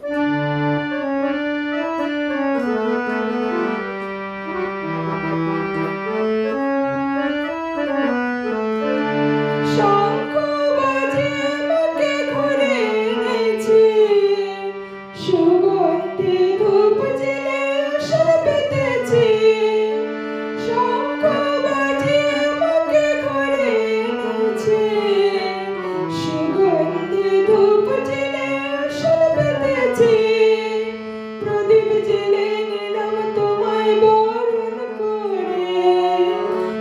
Mm-hmm.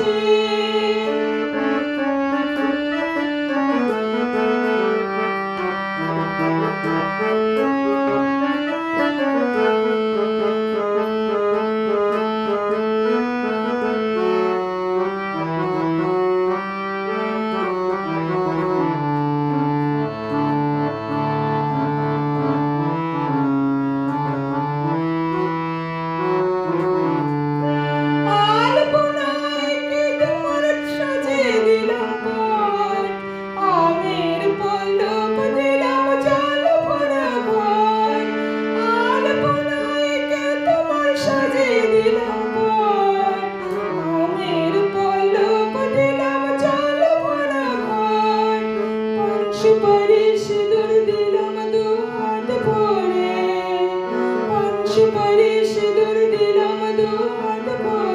see. সুপারিশ দর দিলাম দু হাত ভরে পান সুপারিশ দর দিলাম দু হাত ভরে।